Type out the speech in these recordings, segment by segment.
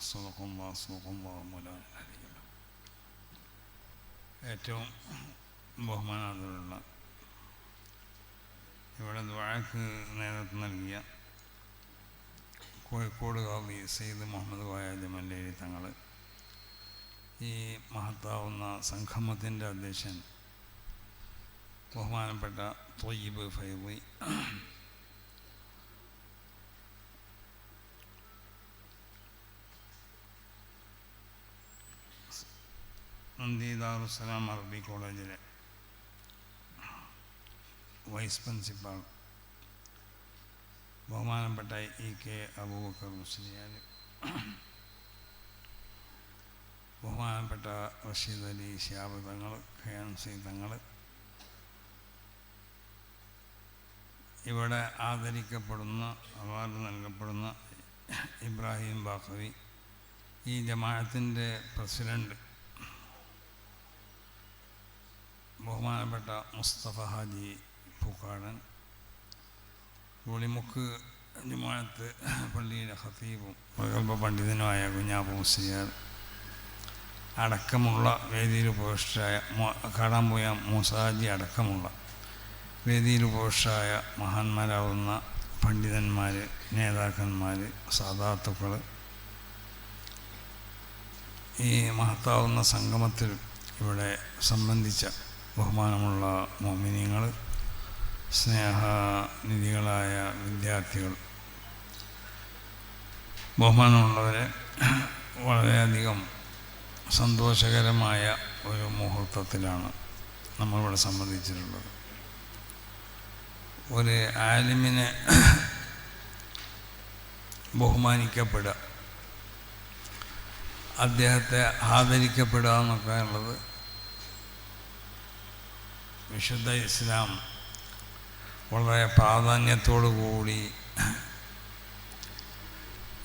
സുഖമുള്ള സുഖമുള്ള ഏറ്റവും ബഹുമാനാദരവുള്ള ഇവിടെ ദ്വാഴക്ക് നേതൃത്വം നൽകിയ കോഴിക്കോട് കാവി സെയ്ദ് മുഹമ്മദ് കോയ ജമല്ലേരി തങ്ങൾ ഈ മഹത്താവുന്ന സംഗമത്തിന്റെ അധ്യക്ഷൻ ബഹുമാനപ്പെട്ട തൊയ്യബ് ഫൈബി നന്ദി ദാറുസലാം അറബി കോളേജിലെ വൈസ് പ്രിൻസിപ്പാൾ ബഹുമാനപ്പെട്ട ഇ കെ അബൂബക്കർ മുസ്ലിയാൽ ബഹുമാനപ്പെട്ട റഷീദ് അലി ഷിയാബ് തങ്ങൾ എം സി തങ്ങൾ. ഇവിടെ ആദരിക്കപ്പെടുന്ന അവാർഡ് നൽകപ്പെടുന്ന ഇബ്രാഹിം ബാഖവി ഈ ജമാഅത്തിന്റെ പ്രസിഡന്റ് ബഹുമാനപ്പെട്ട മുസ്തഫ ഹാജി പൂക്കാടൻ ഗുളിമുക്ക് ജമാഅത്ത് പള്ളിയിലെ ഹസീബും പ്രഗത്ഭ പണ്ഡിതനുമായ കുഞ്ഞാബു മുസ്ലിയാർ അടക്കമുള്ള വേദിയിൽ ഉപവിഷ്ടായ കാണാൻ പോയ മൂസാജി അടക്കമുള്ള വേദിയിൽ ഉപേക്ഷയായ മഹാന്മാരാവുന്ന പണ്ഡിതന്മാർ നേതാക്കന്മാർ സാധാത്തുക്കൾ ഈ മഹത്താവുന്ന സംഗമത്തിൽ ഇവിടെ സംബന്ധിച്ച ബഹുമാനമുള്ള മോമിനിയങ്ങൾ സ്നേഹനിധികളായ വിദ്യാർത്ഥികൾ ബഹുമാനമുള്ളവരെ വളരെയധികം സന്തോഷകരമായ ഒരു മുഹൂർത്തത്തിലാണ് നമ്മളിവിടെ സംബന്ധിച്ചിട്ടുള്ളത്. ഒരു ആലിമിനെ ബഹുമാനിക്കപ്പെടുക അദ്ദേഹത്തെ ആദരിക്കപ്പെടുക എന്നൊക്കെ ഉള്ളത് വിശുദ്ധ ഇസ്ലാം വളരെ പ്രാധാന്യത്തോടു കൂടി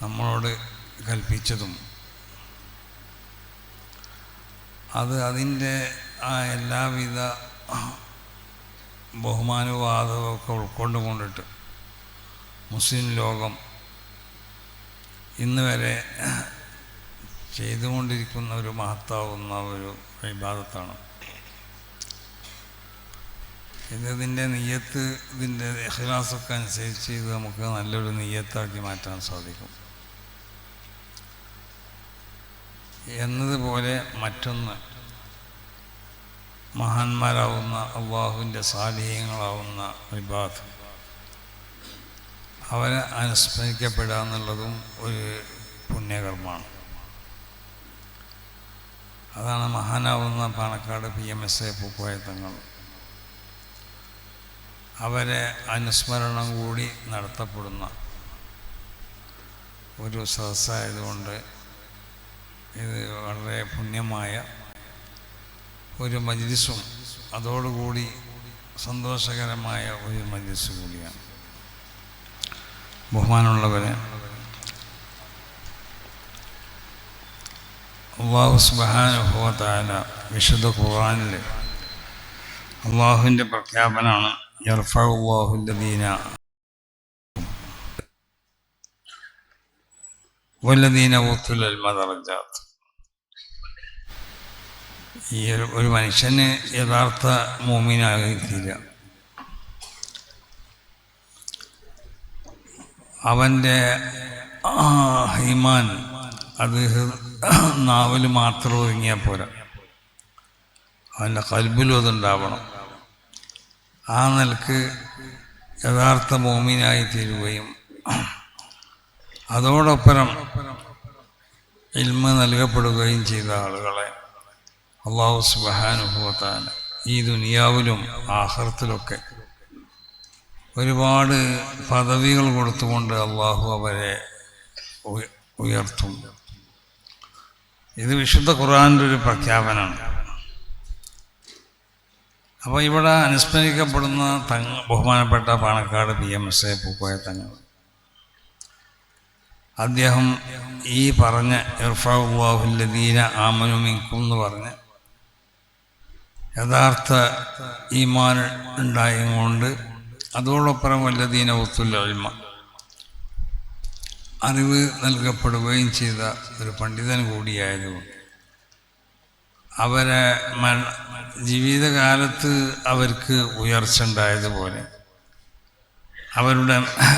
നമ്മളോട് കൽപ്പിച്ചതും അത് അതിന്റെ ആ എല്ലാവിധ ബഹുമാനുവാദമൊക്കെ ഉൾക്കൊണ്ടുകൊണ്ടിട്ട് മുസ്ലിം ലോകം ഇന്ന് വരെ ചെയ്തുകൊണ്ടിരിക്കുന്ന ഒരു മഹത്താവുന്ന ഒരു വിവാദത്താണ് ഇതിന്റെ നെയ്യത്ത് ഇതിന്റെ എഹ്ലാസൊക്കെ അനുസരിച്ച് ഇത് നമുക്ക് നല്ലൊരു നെയ്യത്താക്കി മാറ്റാൻ സാധിക്കും. എന്നതുപോലെ മറ്റൊന്ന് മഹാന്മാരാവുന്ന അള്ളാഹുവിന്റെ സാലിഹ്യങ്ങളാവുന്ന വിബാദ് അവരെ അനുസ്മരിക്കപ്പെടുക എന്നുള്ളതും ഒരു പുണ്യകർമ്മമാണ്. അതാണ് മഹാനാവുന്ന Panakkad P M S A പൂക്കോയത്തങ്ങളും അവരെ അനുസ്മരണം കൂടി നടത്തപ്പെടുന്ന ഒരു സദസ്സായതുകൊണ്ട് ഇത് വളരെ പുണ്യമായ ഒരു മജ്ലിസും അതോടുകൂടി സന്തോഷകരമായ ഒരു മജ്ലിസ് കൂടിയാണ്. ബഹുമാനമുള്ളവരെ അള്ളാഹു സുബാനുഭവത്തായ വിശുദ്ധ ഖുർആാനിൽ അള്ളാഹുവിന്റെ പ്രഖ്യാപനമാണ് യർഫുല്ലാഹുല്ലദീന വല്ലദീന الذين والذين ഈ ഒരു മനുഷ്യന് യഥാർത്ഥ മോമിനാകില്ല അവന്റെ ഹിമാൻ അത് നാവിൽ മാത്രം ഒതുങ്ങിയാൽ പോരാ. അവന്റെ കൽബിലും അതുണ്ടാവണം. ആ നിലയ്ക്ക് യഥാർത്ഥ മോമിനായി തീരുകയും അതോടൊപ്പം ഇൽമ നൽകപ്പെടുകയും ചെയ്ത ആളുകളെ അള്ളാഹു സുബഹാനുഭവത്താൻ ഈ ദുനിയാവിലും ആഹ്റത്തിലൊക്കെ ഒരുപാട് പദവികൾ കൊടുത്തുകൊണ്ട് അള്ളാഹു അവരെ ഉയർത്തും. ഇത് വിശുദ്ധ ഖുറാന്റെ ഒരു പ്രഖ്യാപനമാണ്. അപ്പോൾ ഇവിടെ അനുസ്മരിക്കപ്പെടുന്ന തങ്ങ ബഹുമാനപ്പെട്ട Panakkad P M S A Pookoya Thangal. അദ്ദേഹം ഈ പറഞ്ഞ ഇർഫാഹുല്ലദീന ആമനുമിക്കും എന്ന് പറഞ്ഞ് യഥാർത്ഥ ഈമാൻ ഉണ്ടായതുകൊണ്ട് അതോടൊപ്പം വല്ലദീന ഒത്തുല്ല അൽമ അറിവ് നൽകപ്പെടുകയും ചെയ്ത ഒരു പണ്ഡിതൻ കൂടിയായതുകൊണ്ട് അവരെ മരണ ജീവിതകാലത്ത് അവർക്ക് ഉയർച്ച ഉണ്ടായതുപോലെ അവരുടെ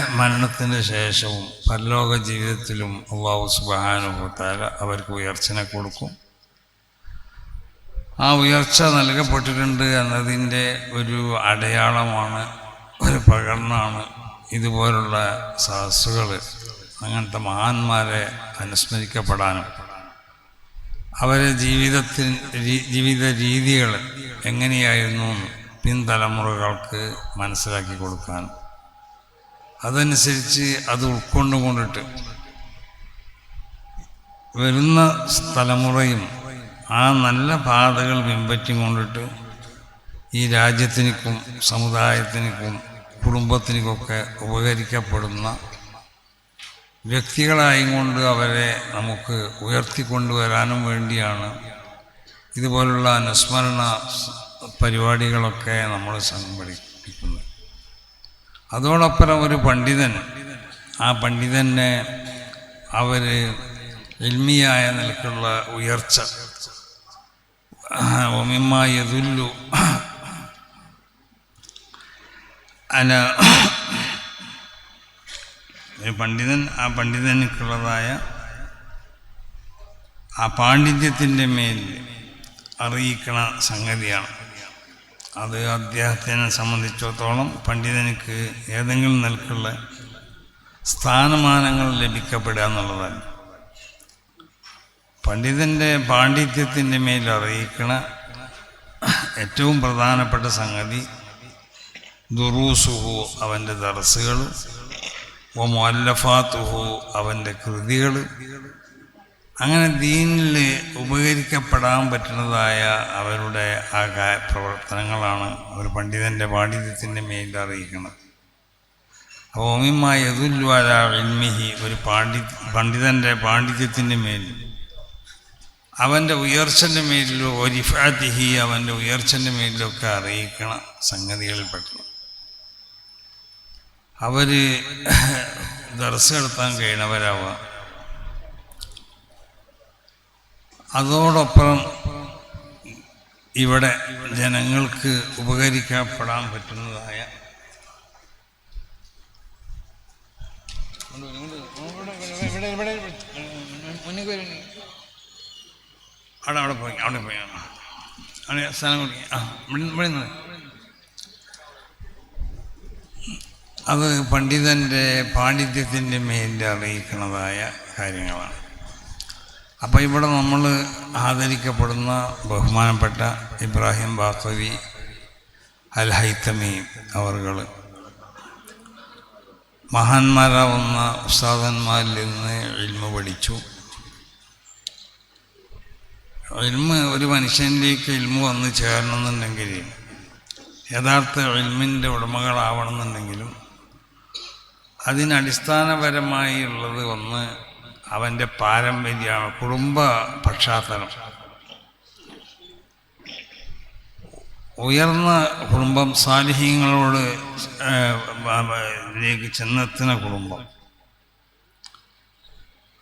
മരണത്തിന് ശേഷവും പരലോക ജീവിതത്തിലും അള്ളാഹു സുബാനുഭൂത്താല അവർക്ക് ഉയർച്ചനെ കൊടുക്കും. ആ ഉയർച്ച നൽകപ്പെട്ടിട്ടുണ്ട് എന്നതിന്റെ ഒരു അടയാളമാണ് ഒരു പ്രകടനമാണ് ഇതുപോലുള്ള സദസ്സുകൾ അങ്ങനത്തെ മഹാന്മാരെ അനുസ്മരിക്കപ്പെടാനും. അവരെ ജീവിതത്തിൽ ജീവിത രീതികൾ എങ്ങനെയായിരുന്നു പിൻതലമുറകൾക്ക് മനസ്സിലാക്കി കൊടുക്കാൻ. അതനുസരിച്ച് അത് ഉൾക്കൊണ്ടുകൊണ്ടിട്ട് വരുന്ന തലമുറയും ആ നല്ല പാതകൾ പിൻപറ്റി കൊണ്ടിട്ട് ഈ രാജ്യത്തിനും സമുദായത്തിനും കുടുംബത്തിനുമൊക്കെ ഉപകരിക്കപ്പെടുന്ന വ്യക്തികളായും കൊണ്ട് അവരെ നമുക്ക് ഉയർത്തിക്കൊണ്ടുവരാനും വേണ്ടിയാണ്. ഇതുപോലുള്ള അനുസ്മരണ പരിപാടികളൊക്കെ നമ്മൾ സംഘടിപ്പിക്കുന്നത്. അതോടൊപ്പം ഒരു പണ്ഡിതൻ ആ പണ്ഡിതനെ അവർ എൽമിയായ നിലക്കുള്ള ഉയർച്ച ഒമിമ്മ യതുല്ലു ഒരു പണ്ഡിതൻ ആ പണ്ഡിതനുക്കുള്ളതായ ആ പാണ്ഡിത്യത്തിന്റെ മേൽ അറിയിക്കണ സംഗതിയാണ്. അത് അദ്ദേഹത്തിനെ സംബന്ധിച്ചിടത്തോളം പണ്ഡിതനുക്ക് ഏതെങ്കിലും നിലക്കുള്ള സ്ഥാനമാനങ്ങൾ ലഭിക്കപ്പെടുക എന്നുള്ളതാണ് പണ്ഡിതന്റെ പാണ്ഡിത്യത്തിന്റെ മേൽ അറിയിക്കണ ഏറ്റവും പ്രധാനപ്പെട്ട സംഗതി ദുറൂസുഹു അവന്റെ ദർസുകൾ മൊല്ലഫാത്തുഹു അവന്റെ കൃതികൾ അങ്ങനെ ദീനിൽ ഉപകരിക്കപ്പെടാൻ പറ്റുന്നതായ അവരുടെ ആ പ്രവർത്തനങ്ങളാണ് ഒരു പണ്ഡിതന്റെ പാണ്ഡിത്യത്തിന്റെ മേലിൽ അറിയിക്കുന്നത്. അപ്പോൾ ഒമിമായ യദുൽവാല എൽമിഹി ഒരു പാണ്ഡി പണ്ഡിതന്റെ പാണ്ഡിത്യത്തിന്റെ മേലിൽ അവന്റെ ഉയർച്ചന്റെ മേലിലോ ഒരിഫാത്തിഹി അവന്റെ ഉയർച്ചന്റെ മേലിലൊക്കെ അറിയിക്കണ സംഗതികളിൽപ്പെട്ടത് അവർ ദർസ് നടത്താൻ കഴിയണവരാവാം അതോടൊപ്പം ഇവിടെ ജനങ്ങൾക്ക് ഉപകരിക്കപ്പെടാൻ പറ്റുന്നതായ അവിടെ അവിടെ പോയി അവിടെ പോയി. അവിടെ സ്ഥലം കൊടുക്കുക ആ ഇവിടെ ഇവിടെ നിന്ന് അത് പണ്ഡിതന്റെ പാണ്ഡിത്യത്തിന്റെ മേലിൽ അറിയിക്കുന്നതായ കാര്യങ്ങളാണ്. അപ്പോൾ ഇവിടെ നമ്മൾ ആദരിക്കപ്പെടുന്ന ബഹുമാനപ്പെട്ട ഇബ്രാഹിം ബാക്കവി അൽ ഹൈത്തമി അവർകൾ മഹാന്മാരാവുന്ന ഉസ്താദന്മാരിൽ നിന്ന് ഇൽമ പഠിച്ചു. ഇൽമ ഒരു മനുഷ്യനിലേക്ക് ഇൽമ വന്ന് ചേരണമെന്നുണ്ടെങ്കിൽ യഥാർത്ഥ ഇൽമിന്റെ ഉടമകളാവണമെന്നുണ്ടെങ്കിലും അതിനടിസ്ഥാനപരമായി ഉള്ളത് ഒന്ന് അവന്റെ പാരമ്പര്യമാണ് കുടുംബ പശ്ചാത്തലം ഉയർന്ന കുടുംബം സാലിഹ്യങ്ങളോട് ഇതിലേക്ക് ചെന്നെത്തുന്ന കുടുംബം.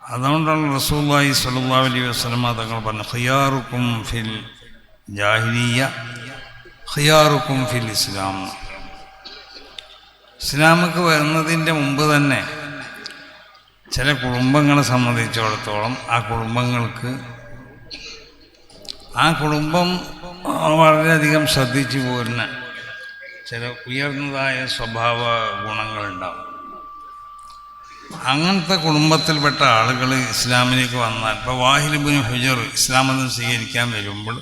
അതുകൊണ്ടാണ് റസൂല്ലായി സല്ലാ അലൈഹി വസ്ലമ തങ്ങൾ പറഞ്ഞു ഖിയാറുക്കും ഫിൽ ജാഹിരിയ ഖിയാറുക്കും ഫിൽ ഇസ്ലാം. ഇസ്ലാമക്ക് വരുന്നതിന്റെ മുമ്പ് തന്നെ ചില കുടുംബങ്ങളെ സംബന്ധിച്ചിടത്തോളം ആ കുടുംബങ്ങൾക്ക് ആ കുടുംബം വളരെയധികം ശ്രദ്ധിച്ചു പോരുന്ന ചില ഉയർന്നതായ സ്വഭാവ ഗുണങ്ങളുണ്ടാവും. അങ്ങനത്തെ കുടുംബത്തിൽപ്പെട്ട ആളുകൾ ഇസ്ലാമിലേക്ക് വന്നാൽ ഇപ്പോൾ വാഹിലിബിന് ഹുജർ ഇസ്ലാം മതം സ്വീകരിക്കാൻ വരുമ്പോൾ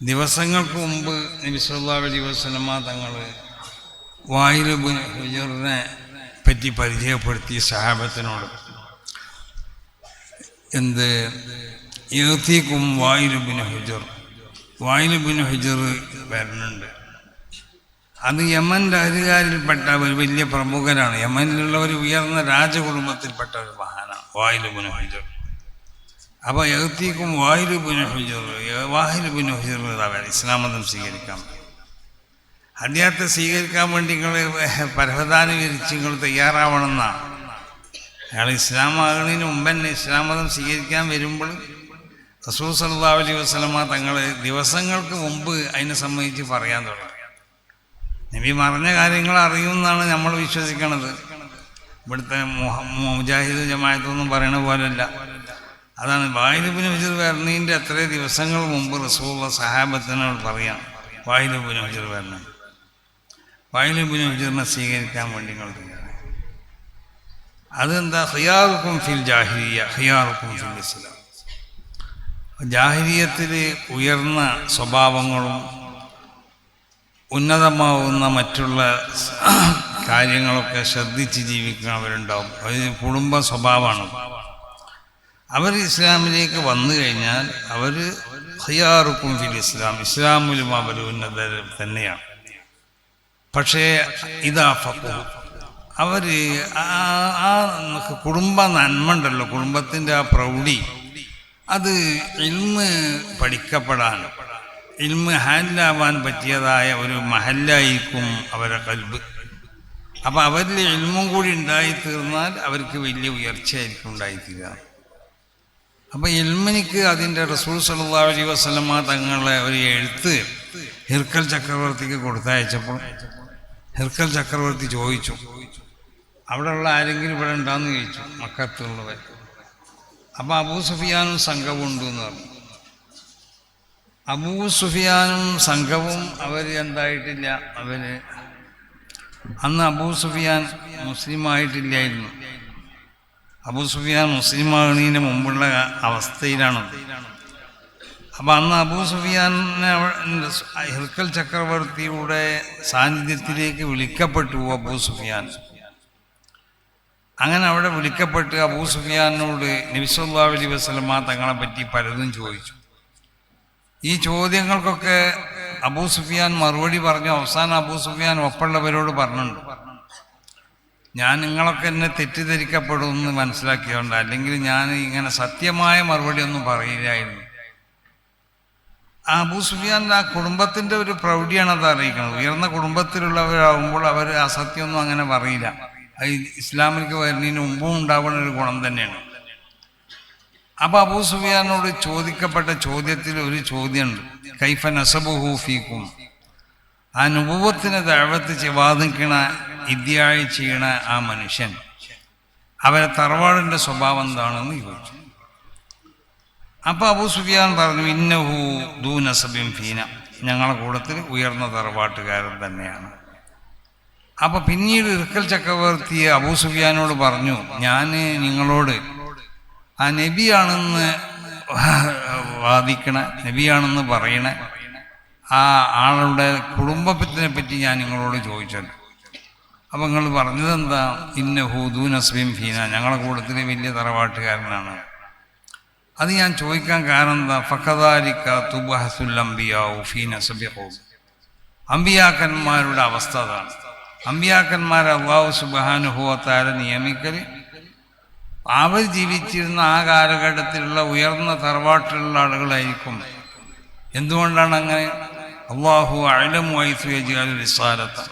ദിവസങ്ങൾക്ക് മുമ്പ് നിമിഷ അലൈഹി തങ്ങൾ വാഹിലിബിന് ഹുജറിനെ പറ്റി പരിചയപ്പെടുത്തി സഹാബത്തിനോട് എന്ത്? യഹത്തീക്കും വായുലുബിന് ഹുജർ. വായുലുബിന് ഹുജർ വരുന്നുണ്ട്. അത് യമന്റെ അധികാരിൽപ്പെട്ട ഒരു വലിയ പ്രമുഖനാണ്. യമനിലുള്ള ഒരു ഉയർന്ന രാജകുടുംബത്തിൽപ്പെട്ട ഒരു മഹാനാണ് വായുലുബിന് ഹുജർ. അപ്പോൾ എഴുത്തിക്കും വായുലുബിന് ഹുജർ വാഹിലുബിൻ ഹുജർ ഇസ്ലാമതം ഇസ്ലാം അദ്ദേഹത്തെ സ്വീകരിക്കാൻ വേണ്ടി നിങ്ങൾ പരവധാനം വിരിച്ച് നിങ്ങൾ തയ്യാറാവണമെന്നാണ്. അയാൾ ഇസ്ലാം ആകുന്നതിന് മുമ്പ് തന്നെ ഇസ്ലാം മതം സ്വീകരിക്കാൻ വരുമ്പോൾ റസൂൽ സല്ലാ അലൈഹി വസ്ലമ തങ്ങൾ ദിവസങ്ങൾക്ക് മുമ്പ് അതിനെ സംബന്ധിച്ച് പറയാൻ തുടങ്ങി. നബി മറഞ്ഞ കാര്യങ്ങൾ അറിയുമെന്നാണ് നമ്മൾ വിശ്വസിക്കണത്. ഇവിടുത്തെ മുജാഹിദ് ജമായത്തൊന്നും പറയണ പോലല്ല അതാണ് വായുലുബിന് ഹുജർ വരണീന്റെ എത്ര ദിവസങ്ങൾ മുമ്പ് റസൂള്ള സഹാബത്തിനോട് പറയാം. വായുലുബിന് ഹുജർ വരണം വായുലുബിന് ഹുജറിനെ സ്വീകരിക്കാൻ വേണ്ടി നിങ്ങൾ തയ്യാറായി അതെന്താ? ഹിയാറുക്കും ഫിൽ ജാഹിരിയ ഹിയാറുക്കും ഫിൽ ഇസ്ലാം. ജാഹിരിയത്തിൽ ഉയർന്ന സ്വഭാവങ്ങളും ഉന്നതമാവുന്ന മറ്റുള്ള കാര്യങ്ങളൊക്കെ ശ്രദ്ധിച്ച് ജീവിക്കുന്നവരുണ്ടാവും അത് കുടുംബ സ്വഭാവമാണ്. അവർ ഇസ്ലാമിലേക്ക് വന്നു കഴിഞ്ഞാൽ അവർ ഹിയാറുക്കും ഫിൽ ഇസ്ലാം. ഇസ്ലാമിലും അവർ ഉന്നതർ തന്നെയാണ്. പക്ഷേ ഇതാ ഫക്കു അവർ ആ കുടുംബ നന്മ ഉണ്ടല്ലോ കുടുംബത്തിന്റെ ആ പ്രൗഢി. അത് ഇൽമ് പഠിക്കപ്പെടാൻ ഇൽമ് ഹാൻഡിലാവാൻ പറ്റിയതായ ഒരു മഹല്ലായിരിക്കും അവരെ കൽബ്. അപ്പം അവരിൽ ഇൽമും കൂടി ഉണ്ടായിത്തീർന്നാൽ അവർക്ക് വലിയ ഉയർച്ചയായിരിക്കും ഉണ്ടായിത്തീരുക. അപ്പം ഇൽമിനിക്ക് അതിന്റെ റസൂൽ സല്ലാ അലൈ വസ്ലമ തങ്ങളെ ഒരു എഴുത്ത് ഹിർക്കൽ ചക്രവർത്തിക്ക് കൊടുത്തയച്ചപ്പോൾ ഹിർക്കൽ ചക്രവർത്തി ചോദിച്ചു അവിടെയുള്ള ആരെങ്കിലും ഇവിടെ ഉണ്ടാന്ന്? ചോദിച്ചു മക്കത്തുള്ളവർ. അപ്പം അബൂ സുഫിയാനും സംഘവും ഉണ്ട് എന്ന് പറഞ്ഞു. അബൂ സുഫിയാനും സംഘവും അവർ എന്തായിട്ടില്ല അവർ അന്ന് അബൂ സുഫിയാൻ മുസ്ലിം ആയിട്ടില്ലായിരുന്നു അബൂ സുഫിയാൻ മുസ്ലിം ആകുന്നതിന് മുമ്പുള്ള അവസ്ഥയിലാണത്. അപ്പം അന്ന് അബൂ സുഫിയാൻ ഹിർക്കൽ ചക്രവർത്തിയുടെ സാന്നിധ്യത്തിലേക്ക് വിളിക്കപ്പെട്ടു അബൂ സുഫിയാൻ. അങ്ങനെ അവിടെ വിളിക്കപ്പെട്ട് അബൂ സുഫിയാനോട് നബിസുല്ലാ അലൈ വസ്ലമ തങ്ങളെ പറ്റി പലതും ചോദിച്ചു. ഈ ചോദ്യങ്ങൾക്കൊക്കെ അബൂ സുഫിയാൻ മറുപടി പറഞ്ഞു. അവസാനം അബൂ സുഫിയാൻ ഒപ്പമുള്ളവരോട് പറഞ്ഞിട്ടുണ്ട്. ഞാൻ നിങ്ങളൊക്കെ എന്നെ തെറ്റിദ്ധരിക്കപ്പെടുമെന്ന് മനസ്സിലാക്കിയതുകൊണ്ട് അല്ലെങ്കിൽ ഞാൻ ഇങ്ങനെ സത്യമായ മറുപടി ഒന്നും പറയില്ലായിരുന്നു. അബൂ സുഫിയാന്റെ ആ കുടുംബത്തിന്റെ ഒരു പ്രൗഢിയാണ് അത് അറിയിക്കുന്നത്. ഉയർന്ന കുടുംബത്തിലുള്ളവരാകുമ്പോൾ അവർ അസത്യമൊന്നും അങ്ങനെ പറയില്ല. അത് ഇസ്ലാമിലേക്ക് വരുന്നതിന് മുമ്പും ഉണ്ടാവുന്ന ഒരു ഗുണം തന്നെയാണ്. അപ്പോൾ അബൂ സുഫിയാനോട് ചോദിക്കപ്പെട്ട ചോദ്യത്തിൽ ഒരു ചോദ്യമുണ്ട്. കൈഫ നസബുഹു ഫീക്കും. ആ നുപൂവത്തിന് ദഴവത്ത് വാദിക്കണ ഇദ്യായി ചെയ്യണ ആ മനുഷ്യൻ. അവരെ തറവാടിന്റെ സ്വഭാവം എന്താണെന്ന് ചോദിച്ചു. അപ്പോൾ അബൂ സുഫിയാൻ പറഞ്ഞു ഇന്നഹു ദൂന നസബിൻ ഫീന. ഞങ്ങളുടെ കൂടത്തിൽ ഉയർന്ന തറവാട്ടുകാരൻ തന്നെയാണ്. അപ്പോൾ പിന്നീട് ഇറുക്കൽ ചക്രവർത്തി അബൂ സുഫിയാനോട് പറഞ്ഞു ഞാൻ നിങ്ങളോട് ആ നബിയാണെന്ന് വാദിക്കണ നബിയാണെന്ന് പറയണ ആ ആളുടെ കുടുംബത്തിനെ പറ്റി ഞാൻ നിങ്ങളോട് ചോദിച്ചത് അപ്പം നിങ്ങൾ പറഞ്ഞതെന്താ? ഇന്ന ഹൂദൂൻ നസ്ബീം ഫീന. ഞങ്ങളുടെ കൂട്ടത്തിൽ വലിയ തറവാട്ടുകാരനാണ്. അത് ഞാൻ ചോദിക്കാൻ കാരണം എന്താ? ഫക്കദാലിക്ക തുബഹസുല്ലംബിയാവു ഫീന സബിഹു അമ്പിയാക്കന്മാരുടെ അവസ്ഥ അതാണ്. അമ്പിയാക്കന്മാരെ അള്ളാഹു സുബാനുഭവത്താരെ നിയമിക്കൽ അവർ ജീവിച്ചിരുന്ന ആ കാലഘട്ടത്തിലുള്ള ഉയർന്ന തറവാട്ടിലുള്ള ആളുകളായിരിക്കും. എന്തുകൊണ്ടാണ് അങ്ങനെ? അള്ളാഹു അഴലം വൈസു യജാൽ റിസാലത്ത്.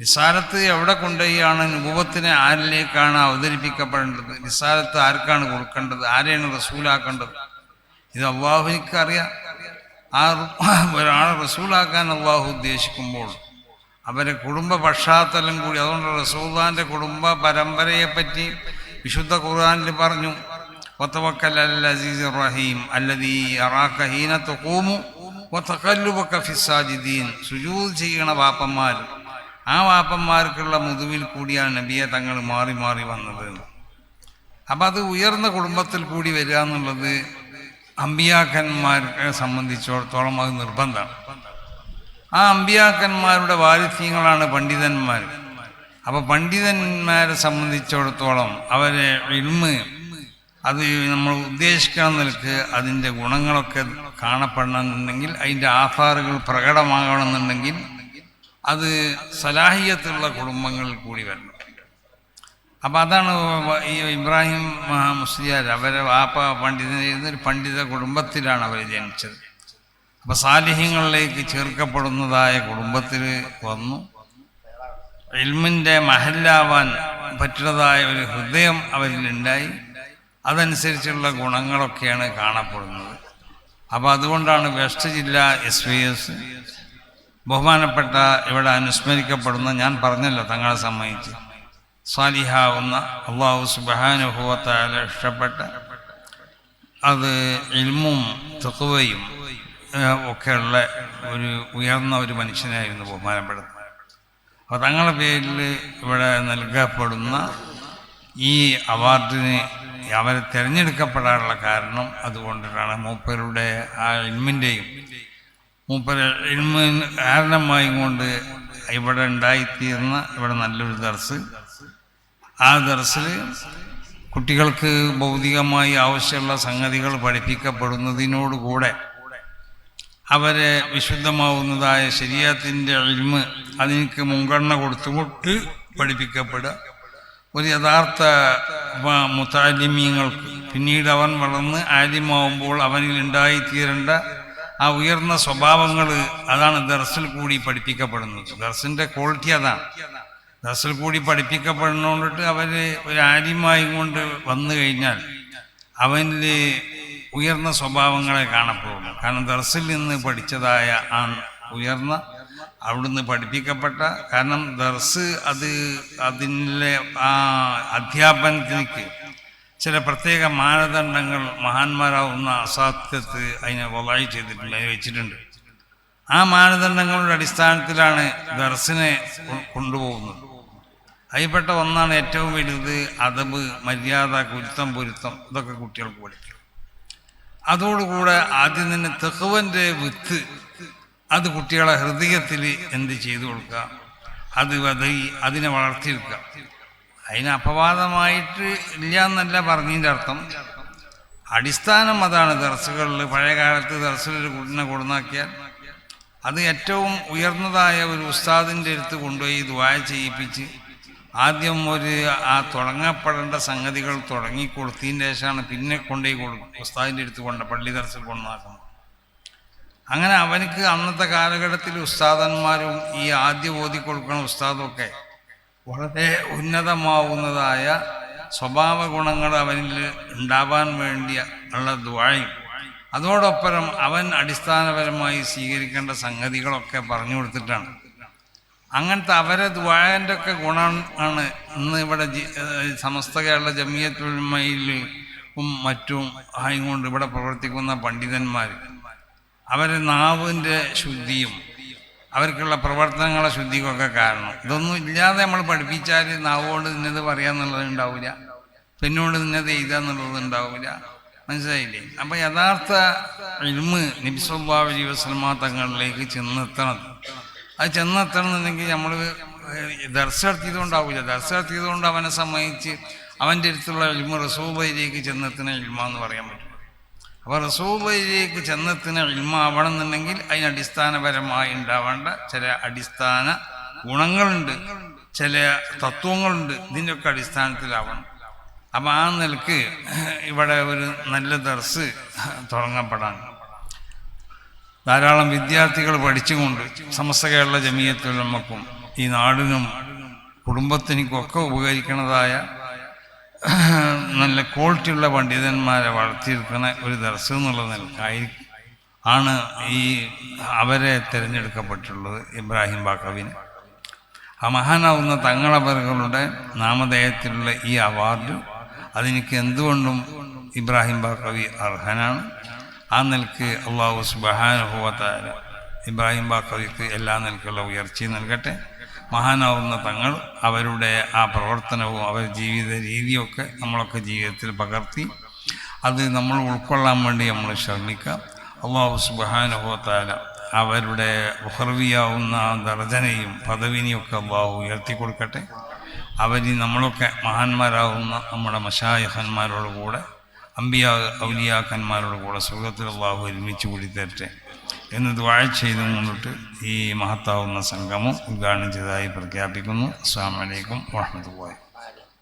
റിസാലത്ത് എവിടെ കൊണ്ടുപോയാണ്? നുപത്തിനെ ആരിലേക്കാണ് അവതരിപ്പിക്കപ്പെടേണ്ടത്? റിസാലത്ത് ആർക്കാണ് കൊടുക്കേണ്ടത്? ആരെയാണ് റസൂലാക്കേണ്ടത്? ഇത് അള്ളാഹുനിക്ക് അറിയാം ആ ഒരാളെ റസൂലാക്കാൻ അള്ളാഹു ഉദ്ദേശിക്കുമ്പോൾ അവരെ കുടുംബ പശ്ചാത്തലം കൂടി അതുകൊണ്ട് റസൂദാന്റെ കുടുംബ പരമ്പരയെപ്പറ്റി വിശുദ്ധ ഖുർആാനിൽ പറഞ്ഞു ഒത്തവക്കൽ അൽ അസീസ് റഹീം അല്ലദീ അറാക ഹീന തഖൂമു വതഖല്ലുബക ഫിസ്സാജിദീൻ സുജൂദ് ചെയ്യണ വാപ്പന്മാർ ആ വാപ്പന്മാർക്കുള്ള മുതുവിൽ കൂടിയാണ് നബിയെ തങ്ങൾ മാറി മാറി വന്നത്. അപ്പം അത് ഉയർന്ന കുടുംബത്തിൽ കൂടി വരിക എന്നുള്ളത് അമ്പിയാക്കന്മാരെ സംബന്ധിച്ചിടത്തോളം അത് നിർബന്ധമാണ് ആ അമ്പിയാക്കന്മാരുടെ വാരിധ്യങ്ങളാണ് പണ്ഡിതന്മാർ. അപ്പോൾ പണ്ഡിതന്മാരെ സംബന്ധിച്ചിടത്തോളം അവരെ ഇൽമ് അത് നമ്മൾ ഉദ്ദേശിക്കാൻ നിൽക്ക് അതിന്റെ ഗുണങ്ങളൊക്കെ കാണപ്പെടണമെന്നുണ്ടെങ്കിൽ അതിന്റെ ആഫാറുകൾ പ്രകടമാകണമെന്നുണ്ടെങ്കിൽ അത് സലാഹിയത്തുള്ള കുടുംബങ്ങളിൽ കൂടി വരണം. അപ്പം അതാണ് ഈ ഇബ്രാഹിം മുസ്ലിയാർ അവരെ വാപ്പ പണ്ഡിതൻ ഒരു പണ്ഡിത കുടുംബത്തിലാണ് അവർ ജനിച്ചത്. അപ്പം സാലിഹ്യങ്ങളിലേക്ക് ചേർക്കപ്പെടുന്നതായ കുടുംബത്തിൽ വന്നു. ഇൽമിന്റെ മഹല്ലാവാൻ പറ്റുന്നതായ ഒരു ഹൃദയം അവരിലുണ്ടായി അതനുസരിച്ചുള്ള ഗുണങ്ങളൊക്കെയാണ് കാണപ്പെടുന്നത്. അപ്പോൾ അതുകൊണ്ടാണ് വെസ്റ്റ് ജില്ല എസ് വി എസ് ബഹുമാനപ്പെട്ട ഇവിടെ അനുസ്മരിക്കപ്പെടുന്ന ഞാൻ പറഞ്ഞല്ലോ തങ്ങളെ സമ്മതിച്ച് സാലിഹാവുന്ന അള്ളാഹു സുബാനുഭവത്താൽ ഇഷ്ടപ്പെട്ട അത് ഇൽമും തെക്കുവയും ഒക്കെയുള്ള ഒരു ഉയർന്ന ഒരു മനുഷ്യനായിരുന്നു ബഹുമാനപ്പെടുന്നത് അപ്പോൾ തങ്ങളുടെ പേരിൽ ഇവിടെ നൽകപ്പെടുന്ന ഈ അവാർഡിന് അവരെ തിരഞ്ഞെടുക്കപ്പെടാനുള്ള കാരണം അതുകൊണ്ടിട്ടാണ് മൂപ്പരുടെ ആ ഇൽമിന്റെയും മൂപ്പര ഇൽമിന് കാരണമായും കൊണ്ട് ഇവിടെ ഉണ്ടായിത്തീർന്ന ഇവിടെ നല്ലൊരു ദർസ്. ആ ദർസിൽ കുട്ടികൾക്ക് ഭൗതികമായി ആവശ്യമുള്ള സംഗതികൾ പഠിപ്പിക്കപ്പെടുന്നതിനോടുകൂടെ അവരെ വിശുദ്ധമാവുന്നതായ ശരീരത്തിന്റെ അഴിമ് അതിനക്ക് മുൻഗണന കൊടുത്തുകൊണ്ട് പഠിപ്പിക്കപ്പെടുക. ഒരു യഥാർത്ഥ മുത്താലിമ്യങ്ങൾക്ക് പിന്നീട് അവൻ വളർന്ന് ആലിമാവുമ്പോൾ അവനിൽ ഉണ്ടായിത്തീരേണ്ട ആ ഉയർന്ന സ്വഭാവങ്ങൾ അതാണ് ദർസിൽ കൂടി പഠിപ്പിക്കപ്പെടുന്നത്. ദർസിന്റെ ക്വാളിറ്റി അതാണ്. ദർസിൽ കൂടി പഠിപ്പിക്കപ്പെടുന്നതുകൊണ്ടിട്ട് അവർ ഒരു ആര്യമായി കൊണ്ട് വന്നു കഴിഞ്ഞാൽ അവനിൽ ഉയർന്ന സ്വഭാവങ്ങളെ കാണപ്പെടുന്നു കാരണം ദർസിൽ നിന്ന് പഠിച്ചതായ ആ ഉയർന്ന അവിടുന്ന് പഠിപ്പിക്കപ്പെട്ട കാരണം ദർസ് അത് അതിന്റെ ആ അധ്യാപനത്തിലേക്ക് ചില പ്രത്യേക മാനദണ്ഡങ്ങൾ മഹാന്മാരാവുന്ന അസാധ്യത്ത് അതിനെ വളായി ചെയ്തിട്ടുണ്ട് അതിന് വെച്ചിട്ടുണ്ട്. ആ മാനദണ്ഡങ്ങളുടെ അടിസ്ഥാനത്തിലാണ് ദർസിനെ കൊണ്ടുപോകുന്നത്. അതിൽപ്പെട്ട ഒന്നാണ് ഏറ്റവും വലുത് അതബ് മര്യാദ കുരുത്തം പൊരുത്തം ഇതൊക്കെ കുട്ടികൾക്ക് പഠിക്കും അതോടുകൂടെ ആദ്യം തന്നെ തെഹുവന്റെ വിത്ത് അത് കുട്ടികളെ ഹൃദയത്തിൽ എന്ത് ചെയ്തു കൊടുക്കുക? അത് വതയി അതിനെ വളർത്തിയെടുക്കുക. അതിന് അപവാദമായിട്ട് ഇല്ല എന്നല്ല പറഞ്ഞതിന്റെ അർത്ഥം. അടിസ്ഥാനം അതാണ് ദർസുകളിൽ പഴയകാലത്ത് ദർസുകളിൽ കുട്ടിനെ കൊടുന്നാക്കിയാൽ അത് ഏറ്റവും ഉയർന്നതായ ഒരു ഉസ്താദിന്റെ അടുത്ത് കൊണ്ടുപോയി ദ്വായ ചെയ്യിപ്പിച്ച് ആദ്യം ഒരു ആ തുടങ്ങപ്പെടേണ്ട സംഗതികൾ തുടങ്ങി കൊടുത്തതിന് ശേഷമാണ് പിന്നെ കൊണ്ടുപോയി കൊടുക്കും ഉസ്താദിന്റെ അടുത്ത് കൊണ്ട് പള്ളി ദർസിൽ കൊണ്ടുനാക്കുന്നത് അങ്ങനെ അവനക്ക് അന്നത്തെ കാലഘട്ടത്തിൽ ഉസ്താദന്മാരും ഈ ആദ്യം ഓതി കൊടുക്കുന്ന ഉസ്താദൊക്കെ വളരെ ഉന്നതമാവുന്നതായ സ്വഭാവ ഗുണങ്ങൾ അവനിൽ ഉണ്ടാവാൻ വേണ്ടിയ ഉള്ള ദ്വായും അതോടൊപ്പം അവൻ അടിസ്ഥാനപരമായി സ്വീകരിക്കേണ്ട സംഗതികളൊക്കെ പറഞ്ഞു കൊടുത്തിട്ടാണ്. അങ്ങനത്തെ അവരെ ദ്വായന്റെ ഒക്കെ ഗുണം ആണ് ഇന്ന് ഇവിടെ സമസ്ത കേരള ജമിയത്തുൽമയിലും മറ്റും ആയിക്കൊണ്ട് ഇവിടെ പ്രവർത്തിക്കുന്ന പണ്ഡിതന്മാർ. അവരെ നാവിന്റെ ശുദ്ധിയും അവർക്കുള്ള പ്രവർത്തനങ്ങളെ ശുദ്ധിക്കൊക്കെ കാരണം. ഇതൊന്നും ഇല്ലാതെ നമ്മൾ പഠിപ്പിച്ചാൽ നാവുകൊണ്ട് നിന്നത് പറയാന്നുള്ളത് ഉണ്ടാവില്ല പെണ്ണോട് നിന്നത് എഴുതാന്നുള്ളത് ഉണ്ടാവില്ല മനസ്സിലായില്ലേ? അപ്പം യഥാർത്ഥ ഇൽമ് നബിസ്വല്ലാ ജീവസന്മാ തങ്ങളിലേക്ക് ചെന്നെത്തണം. അത് ചെന്നെത്തണം എന്നുണ്ടെങ്കിൽ നമ്മൾ ദർശനത്തിയതുകൊണ്ടാവില്ല ദർശനത്തിയതുകൊണ്ട് അവനെ സമ്മതിച്ച് അവന്റെ അടുത്തുള്ള ഇൽമ റസൂബയിലേക്ക് ചെന്നെത്തുന്ന ഇൽമ എന്ന് പറയാൻ പറ്റും. അപ്പോൾ റസൂബയിലേക്ക് ചെന്നത്തിന് ഇൽമാവണം എന്നുണ്ടെങ്കിൽ അതിന് അടിസ്ഥാനപരമായി ഉണ്ടാവേണ്ട ചില അടിസ്ഥാന ഗുണങ്ങളുണ്ട് ചില തത്വങ്ങളുണ്ട്. ഇതിന്റെയൊക്കെ അടിസ്ഥാനത്തിലാവണം. അപ്പം ആ നിലയ്ക്ക് ഇവിടെ ഒരു നല്ല ദർസ് തുടങ്ങപ്പെടാൻ. ധാരാളം വിദ്യാർത്ഥികൾ പഠിച്ചുകൊണ്ട് സമസ്ത കേരള ജമീയത്തുലമ്മക്കും ഈ നാടിനും കുടുംബത്തിനും ഒക്കെ ഉപകരിക്കുന്നതായ നല്ല ക്വാളിറ്റിയുള്ള പണ്ഡിതന്മാരെ വളർത്തിയെടുക്കുന്ന ഒരു ദർശനം എന്നുള്ള നിലക്കായി ആണ് ഈ അവരെ തിരഞ്ഞെടുക്കപ്പെട്ടുള്ളത് ഇബ്രാഹിം ബാക്കവിന്. ആ മഹാനാവുന്ന തങ്ങളവറുകളുടെ നാമധേയത്തിലുള്ള ഈ അവാർഡ് അതെനിക്ക് എന്തുകൊണ്ടും ഇബ്രാഹിം ബാക്കവി അർഹനാണ്. ആ നിലയ്ക്ക് അള്ളാഹു സുബാനുഭവത്താര ഇബ്രാഹിം ബാക്കവിക്ക് എല്ലാ നിലക്കുള്ള ഉയർച്ചയും നൽകട്ടെ. മഹാനാവുന്ന തങ്ങൾ അവരുടെ ആ പ്രവർത്തനവും അവരുടെ ജീവിത രീതിയൊക്കെ നമ്മളൊക്കെ ജീവിതത്തിൽ പകർത്തി അത് നമ്മൾ ഉൾക്കൊള്ളാൻ വേണ്ടി നമ്മൾ ശ്രമിക്കാം അള്ളാഹു സുബഹാനുഭവത്താല അവരുടെ ഉഹർവിയാവുന്ന ദർജനയും പദവിനെയൊക്കെ അള്ളാഹു ഉയർത്തി കൊടുക്കട്ടെ. അവരി നമ്മളൊക്കെ മഹാന്മാരാകുന്ന നമ്മുടെ മഷായഹന്മാരോട് കൂടെ അമ്പിയ ഔലിയാക്കന്മാരോട് കൂടെ സുഖത്തിൽ അള്ളാഹു ഒരുമിച്ച് കൂടി തരട്ടെ. എന്ന് ദ്വാഴ ചെയ്തു കൊണ്ടിട്ട് ഈ മഹത്താവുന്ന സംഗമം ഉദ്ഘാടനം ചെയ്തതായി പ്രഖ്യാപിക്കുന്നു. അസ്സാം വലൈക്കും വാഹമത്തുള്ളാഹി